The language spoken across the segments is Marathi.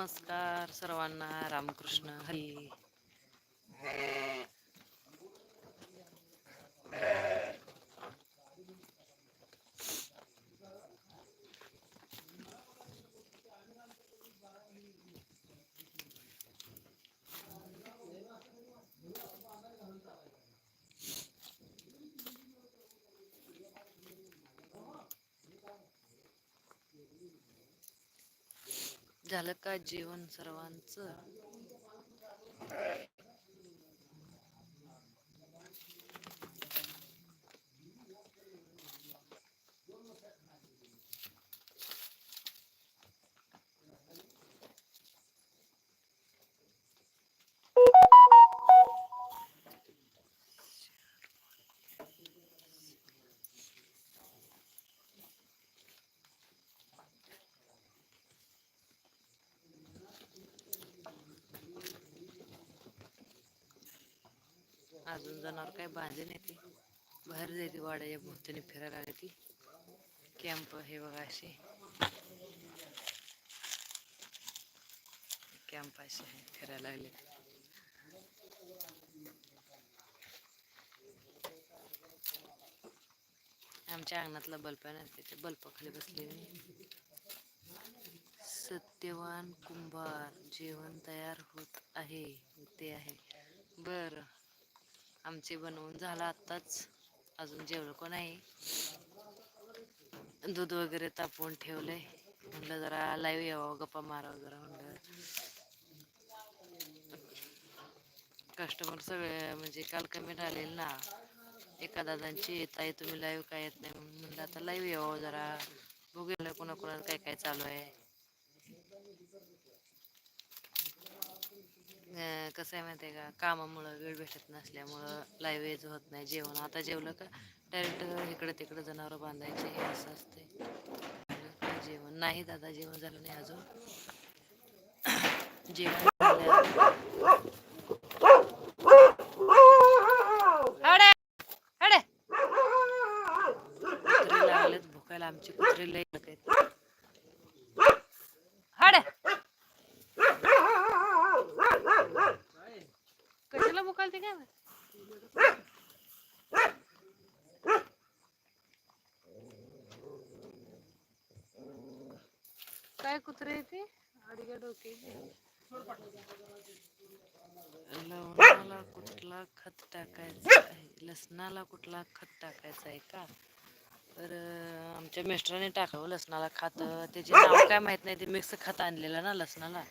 नमस्कार सर्वांना. रामकृष्ण. हरी. झालं का जेवण सर्वांचं? अजून जनावर काय बांधले नाही ती. बाहेर जायची वाड्याच्या भोवतीने फिरायला लागली ती. कॅम्प हे बघा असे. कॅम्प असे आहे, फिरायला लागले आमच्या अंगणातला बल्ब आहे ना त्याच्या बल्ब खाली बसले मी. सत्यवान कुंभार जेवण तयार होत आहे ते आहे. बरं. आमचे बनवून झालं आत्ताच. अजून जेवलं कोण आहे? दूध वगैरे तापवून ठेवलंय. म्हणलं जरा लाईव्ह यावं गप्पा मारावं जरा म्हणलं. कस्टमर सगळे म्हणजे काल कमेंट आलेली ना. एका दादांची ताई तुम्ही लाईव्ह काय येत नाही? म्हणलं आता लाईव्ह यावं जरा. बघूया कोणा काय काय चालू आहे. कसं आहे माहिती आहे का? कामामुळं वेळ भेटत नसल्यामुळं लाईव्ह यायचं होत नाही जेवण. आता जेवलं का डायरेक्ट इकडे तिकडे जनावर बांधायचे हे असं असते जेवण? नाही दादा जेवण झालं नाही अजून. जेवण आमचे कुत्रे लय आहेत हडे कशाला भुकाल ते काय माहीत? काय कुत्रे आहे ते अडीच्या डोक्याचे लवणाला कुठला खत टाकायचा आहे? लसणाला कुठला खत टाकायचा आहे का? तर आमच्या मिस्टराने टाकावं लसणाला खात. त्याचे नाव काय माहीत नाही. ते मिक्स खत आणलेलं ना लसणाला.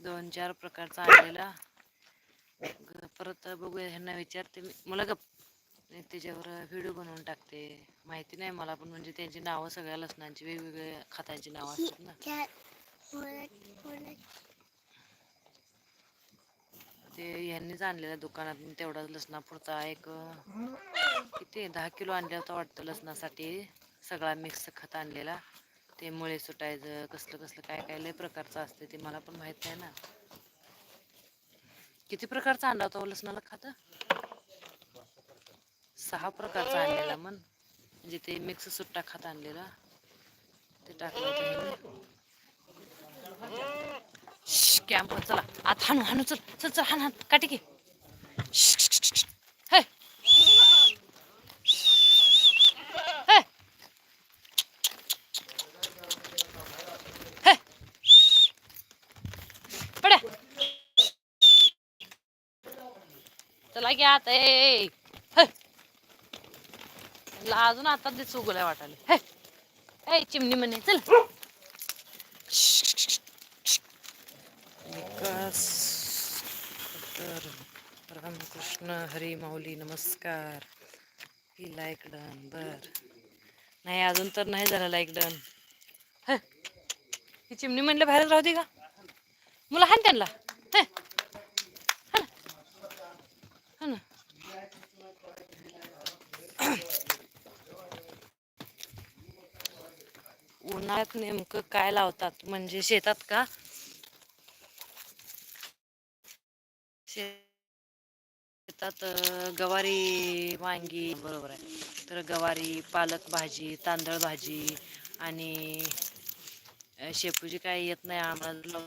दोन चार प्रकारचा आणलेला. ग- परत बघूया ह्यांना विचारते मी. मला गप. त्याच्यावर व्हिडिओ बनवून टाकते. माहिती नाही मला पण. म्हणजे त्यांची नावं सगळ्या लसणांची वेगवेगळ्या खतांची नावं असतात ना. ते यांनीच आणलेल्या दुकानात तेवढा लसणापुरता एक. किती दहा किलो आणला होता वाटतं लसणासाठी. सगळा मिक्स खत आणलेला. ते मुळे सुटायचं कसलं कसलं काय काय लय प्रकारचं असते ते मला पण माहीत नाही ना. किती प्रकारचा आणला होता हो लसणाला खात? सहा प्रकारचा आणलेला मन म्हणजे ते मिक्स सुट्टा खात आणलेला. ते टाकलं होतं कॅम्प चला. आता हाणू हाणू चल चल चल हाण हाण. काटे की चला की आता ए ला अजून आता ते चुगलाय वाटाले हे. चिमणी म्हणे चल. विकास तर रामकृष्ण हरी माऊली नमस्कार. ही लाईक डन बर. नाही अजून तर नाही झालं लाईक डन ह. ही चिमणी म्हणलं बाहेरच राहू दे का? मुलं हान त्यांना. ह ना. उन्हाळ्यात नेमकं काय लावतात? म्हणजे शेतात का? शेतात गवारी वांगी बरोबर आहे. तर गवारी पालक भाजी तांदळ भाजी आणि शेपूची काय येत नाही. आम्हाला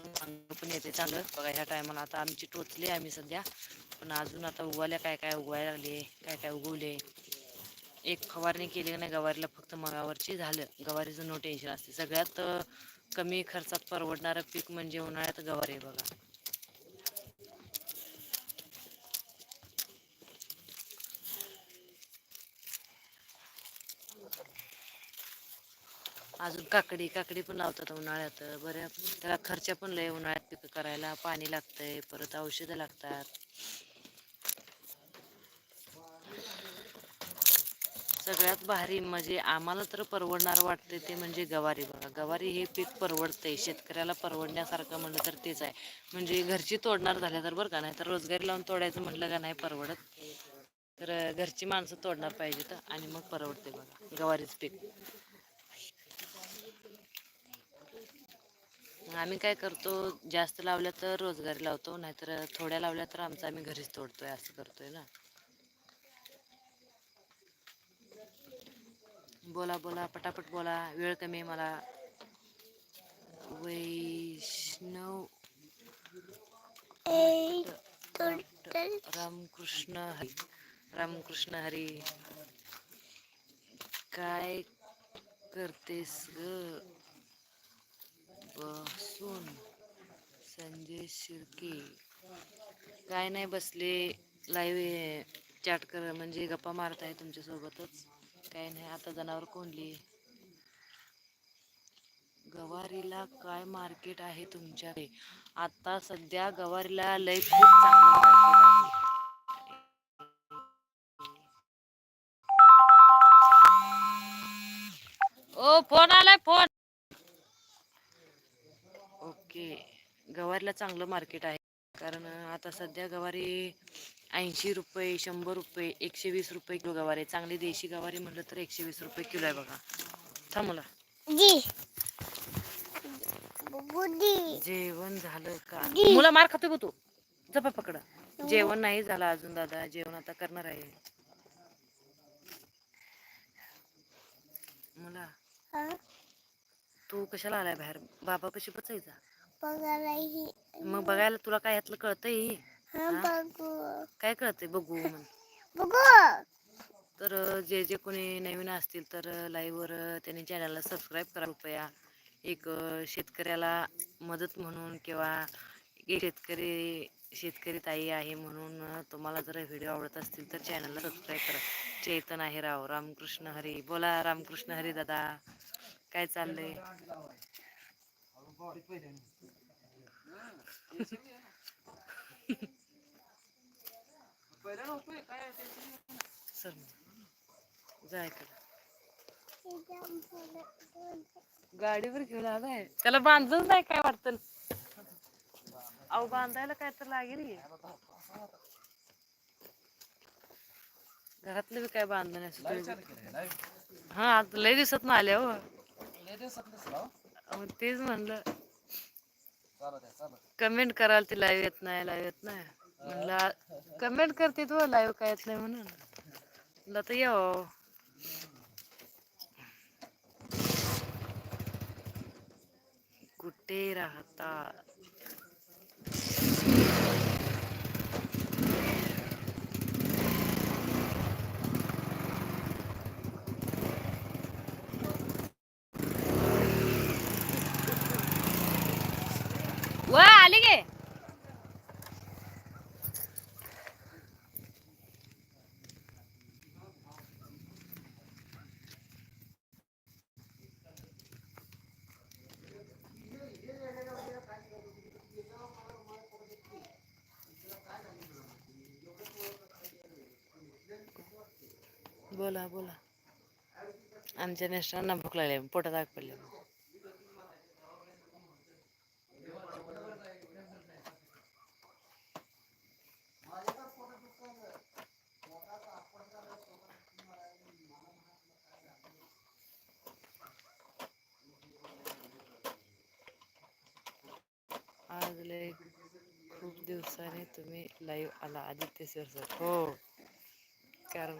पण येते चांगलं. बघा ह्या टायमाला आता आमची टोचली आम्ही सध्या. पण अजून आता उगवायला काय काय उगवायला लागले काय काय उगवले. एक फवारणी केली नाही गवारीला फक्त मगावरची झालं. गवारीचं नो टेन्शन असते. सगळ्यात कमी खर्चात परवडणारं पीक म्हणजे उन्हाळ्यात गवारी आहे बघा. अजून काकडी काकडी पण लावतात उन्हाळ्यात. बऱ्या त्याला खर्च पण लय उन्हाळ्यात पिकं करायला. पाणी लागतंय परत औषधं लागतात. सगळ्यात भारी म्हणजे आम्हाला तर परवडणार वाटते ते म्हणजे गवारी बघा. गवारी हे पीक परवडतंय. शेतकऱ्याला परवडण्यासारखं म्हणलं तर तेच आहे. म्हणजे घरची तोडणार झाल्या तर बरं का? नाही तर रोजगारी लावून तोडायचं म्हटलं का? नाही परवडत. तर घरची माणसं तोडणार पाहिजेत आणि मग परवडते बघा. गवारीच पीक. आम्ही काय करतो जास्त लावल्या तर रोजगारी लावतो नाहीतर थोड्या लावल्या तर आमचं आम्ही घरीच तोडतोय असं करतोय ना. बोला बोला पटापट बोला वेळ कमी आहे मला. वैष्णव रामकृष्ण हरी रामकृष्ण हरी. काय करतेस ग? बसून संजय शिर्के. काय नाही बसले लाईव्ह चॅट कर म्हणजे गप्पा मारत आहे तुमच्यासोबतच. काय नाही आता जनावर कोणली गवारीला काय मार्केट आहे तुमच्याकडे? आता सध्या गवारीला लय खूप चांगलं मार्केट आहे. गवारीला चांगलं मार्केट आहे. कारण आता सध्या गवारी ऐंशी रुपये शंभर रुपये एकशे वीस रुपये किलो गवारी चांगली देशी गवारी म्हटलं तर एकशे वीस रुपये किलो आहे बघा. थांबला जेवण झालं का. मुला मार बघ तू. जपा पकड. जेवण नाही झालं अजून दादा. जेवण आता करणार आहे. मुला. हा? तू कशाला आलाय बाहेर? बाबा कशी बचायचा बघायलाही मग बघायला तुला काय यातलं कळतंय? हा? बघू. काय कळतंय? बघू म्हण. बघू. तर जे जे कोणी नवीन असतील तर लाईव्हवर त्यांनी चॅनलला सबस्क्राईब करा कृपया. एक शेतकऱ्याला मदत म्हणून किंवा एक शेतकरी शेतकरी ताई आहे म्हणून तुम्हाला जर व्हिडिओ आवडत असतील तर चॅनलला सबस्क्राईब करा. चेतन आहे राव. रामकृष्ण हरी. बोला रामकृष्ण हरी दादा. काय चाललंय? सर जाय करा गाडीवर घेऊन आलाय त्याला बांधलंच नाही काय वाटतं? अहो बांधायला काय तर लागेल की. घरातलं बी काय बांधलं नाही सुद्धा. हा आता लय दिसत ना आल्या हो. तेच म्हणलं. कमेंट कराल ती लाईव्ह येत नाही लाईव्ह येत नाही. म्हणलं कमेंट करते तू लाईव्ह काय येत नाही म्हणून. म्हणलं तर येऊ कुठे राहता वा आली गे बोला बोला. आमच्या नेष्टांना भूक लागली पोटात आग पडले. आज लय खूप दिवसाने तुम्ही लाईव्ह आला आदित्य सर सर. हो. कारण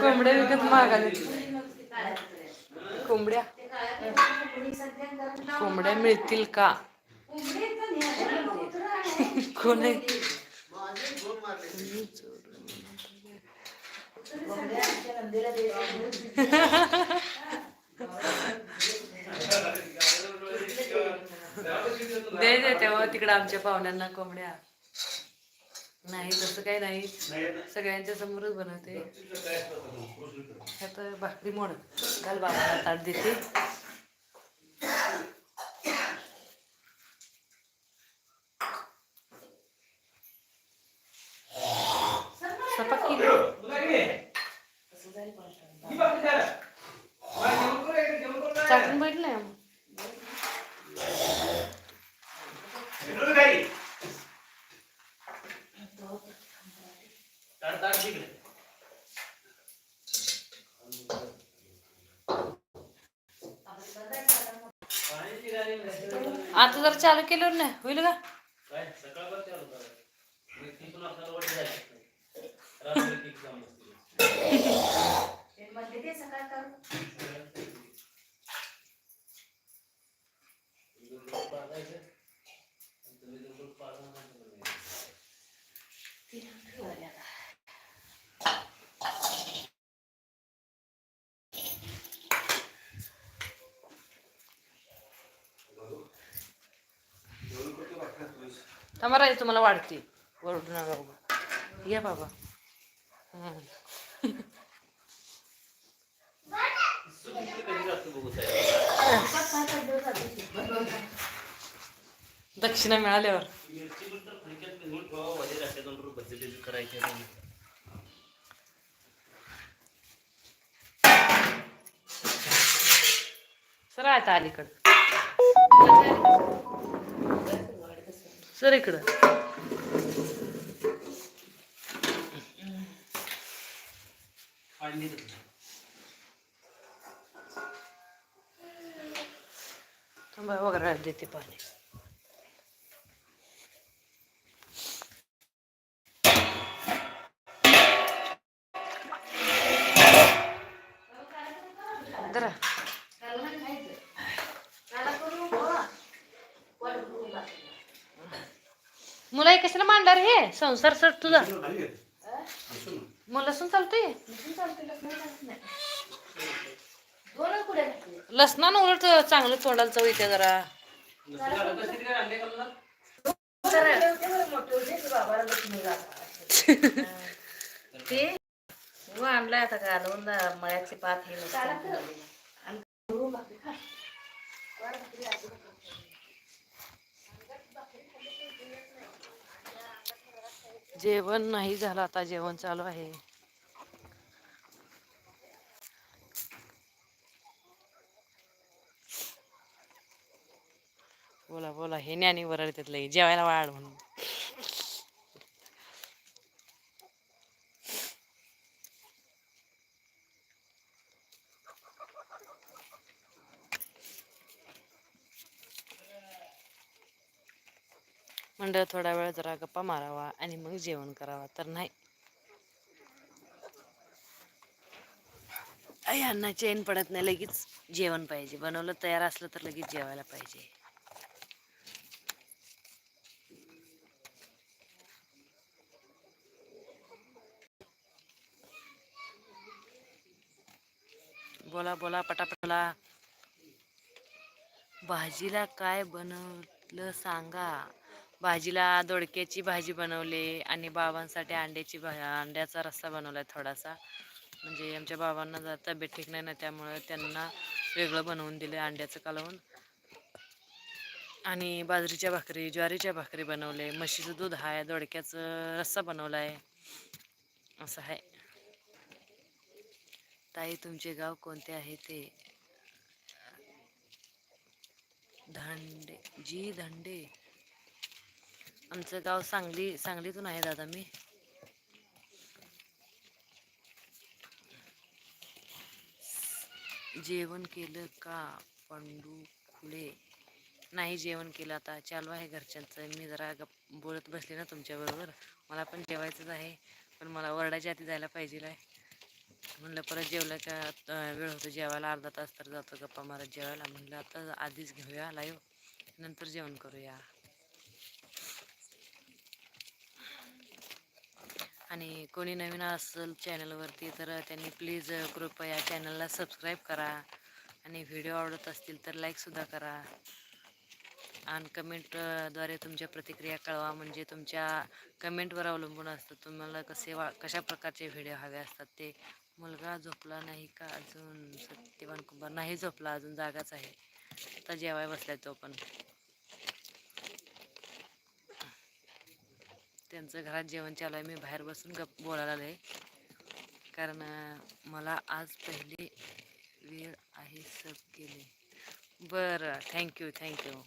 कोंबड्या विकत मागाले कोंबड्या? कोंबड्या मिळतील का? कोण आहे? दे दे तेव्हा तिकडं आमच्या पाहुण्यांना कोंबड्या. नाही तसं काही नाही. सगळ्यांच्या समोरच बनवते. ह्यात भाकरी मोड. घाल बाबाला ताट देते. केलं ना होईल का? थांबा राहील तुम्हाला वाढते. ओरडू नका बाबा या बाबा. दक्षिणा मिळाल्यावर. सर आता अलीकडं. सर इकडं. थांबा वगैरे देते पाणी. जरा कशाला मांडला रे हे? संसार सर तुझा. मुलं चालतंय? लसणानं उलट चांगलं तोंडाला चव येते जरा. ते हो आणलाय आता घालून मळ्याची पात हे जेवण नाही झालं आता जेवण चालू आहे. बोला बोला हे ज्ञानी वरळतात तिथलं जेवायला वाढ म्हणून. मंडळ थोडा वेळ जरा गप्पा मारावा आणि मग जेवण करावा तर नाही. आई अण्णा चैन पडत नाही लगेच जेवण पाहिजे. बनवलं तयार असलं तर लगेच जेवायला पाहिजे. बोला बोला पटापटला. भाजीला काय बनवलं सांगा. भाजीला दोडक्याची भाजी बनवली आणि बाबांसाठी अंड्याची भा अंड्याचा रस्सा बनवलाय थोडासा. म्हणजे आमच्या बाबांना जर तब्येत ठीक नाही ना त्यामुळे त्यांना वेगळं बनवून दिलं अंड्याचं कालवून. आणि बाजरीच्या भाकरी ज्वारीच्या भाकरी बनवले. म्हशीचं दूध आहे दोडक्याचं रस्सा बनवला आहे असं आहे ताई तुमचे गाव कोणते आहे ते? धंडे जी धंडे आमचं गाव सांगली सांगलीतून आहे दादा मी. जेवण केलं का पंडू खुले नाही जेवण केलं आता चालू आहे घरच्यांचं. मी जरा गप बोलत बसले ना तुमच्याबरोबर मला पण जेवायचंच आहे पण मला वरडाच्या आधी जायला पाहिजे आहे. म्हणलं परत जेवलं का वेळ होतो जेवायला अर्धा तास तर जातो गप्पा मारत जेवायला. म्हणलं आता आधीच घेऊया लाईव्ह नंतर जेवण करूया. आणि कोणी नवीन असेल चॅनलवरती तर त्यांनी प्लीज कृपया चॅनलला सबस्क्राईब करा. आणि व्हिडिओ आवडत असतील तर लाईकसुद्धा करा. आणि कमेंटद्वारे तुमच्या प्रतिक्रिया कळवा. म्हणजे तुमच्या कमेंटवर अवलंबून असतं. तुम्हाला कसे वा कशा प्रकारचे व्हिडिओ हवे असतात ते मुलगा झोपला नाही का अजून? सत्यवान कुंभार नाही झोपला अजून जागाच आहे. आता जेवाय बसलाय तो पण. त्यांचं घरात जेवण चालू आहे. मी बाहेर बसून गप बोलायला आहे कारण मला आज पहिले वेळ आहे सब केले. बरं थँक्यू थँक्यू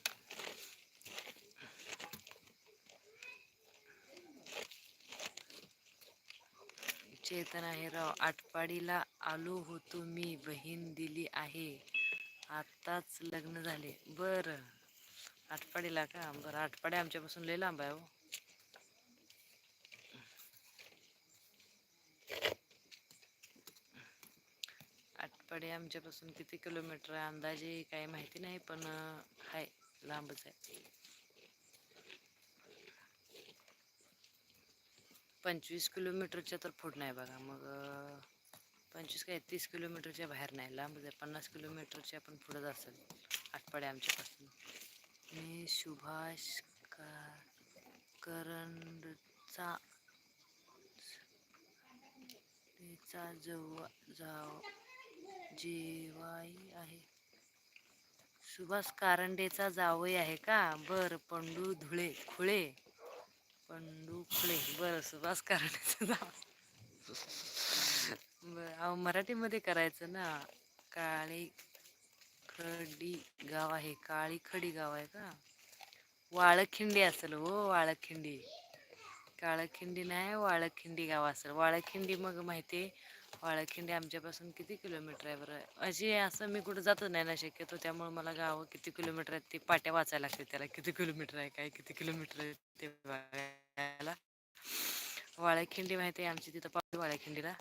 चेतन आहे राव. आटपाडीला आलो होतो मी. बहीण दिली आहे. आत्ताच लग्न झाले. बरं. आटपाडीला का? बरं आटपाडी आमच्यापासून लय लांब आहे हो. आटपाडी आमच्यापासून किती किलोमीटर आहे अंदाजे काही माहिती नाही पण आहे लांबच आहे. पंचवीस किलोमीटरच्या तर पुढं नाही बघा मग पंचवीस काय तीस किलोमीटरच्या बाहेर नाही लांबच आहे. पन्नास किलोमीटरच्या पण पुढंच असेल आटपाडी आमच्यापासून. मी सुभाष का करंडचा तिचा जव जाव जेवाई आहे. सुभाष कारंडेचा जावई आहे का? बर पंडू धुळे खुळे. पंडू खुळे. बर सुभाष कारंडेचा जाव बर अहो मराठीमध्ये करायचं ना? काळी खडी गाव आहे. काळी खडी गाव आहे का? वाळखिंडी असेल हो वाळखिंडी. काळखिंडी नाही वाळखिंडी गाव असेल. वाळखिंडी मग माहिती आहे वाळखिंडी आमच्यापासून किती किलोमीटर आहे बरं? अशी असं मी कुठं जातच नाही ना शक्यतो त्यामुळे मला गावं किती किलोमीटर आहेत ते पाट्या वाचायला लागते त्याला. किती किलोमीटर आहे काय किती किलोमीटर आहे ते बघायला. वाळखिंडी माहिती आहे आमची तिथं पाहू वाळखिंडीला.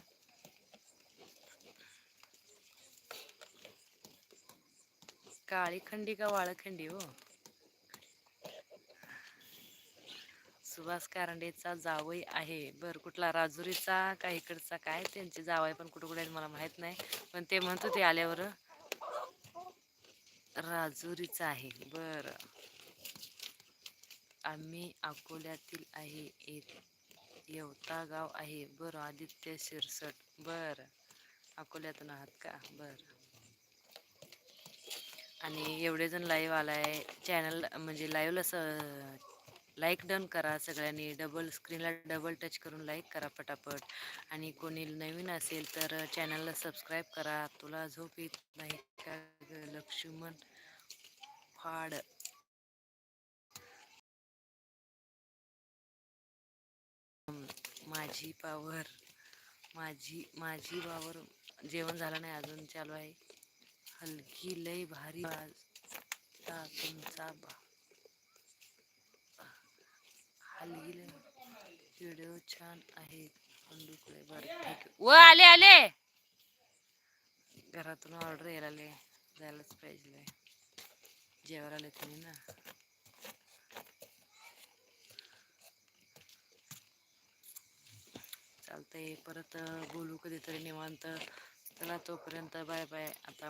काळीखंडी का वाळखंडी हो? सुभाष कारंडेचा जावई आहे. बर कुठला राजुरीचा का इकडचा काय? त्यांचे जावई पण कुठं कुठे आहेत मला माहीत नाही. पण ते म्हणतो ते आल्यावर राजुरीचा आहे. बर. आम्ही अकोल्यातील आहे. एक येवता गाव आहे. बर आदित्य शिरसट. बर. अकोल्यातून आहात का? बर. आणि एवढे जण लाईव्ह आलाय. चॅनल म्हणजे लाईव्हला स लाईक डन करा सगळ्यांनी. डबल स्क्रीनला डबल टच करून लाईक करा पटापट. आणि कोणी नवीन असेल तर चॅनलला सबस्क्राईब करा. तुला झोप येत नाही. का ग लक्ष्मण फाड. माझी पावर माझी माझी पावर जेवण झालं नाही अजून चालू आहे. हलकी लय भारी तुमचा बा हलगी लय व्हिडिओ छान आहे. पंडुकडे बरं आहे व आले आले. घरातून ऑर्डर यायला आले. जायलाच पाहिजे. जेवायला आले तुम्ही ना. चालतंय. परत बोलू कधीतरी निवांत. चला तोपर्यंत बाय बाय. आता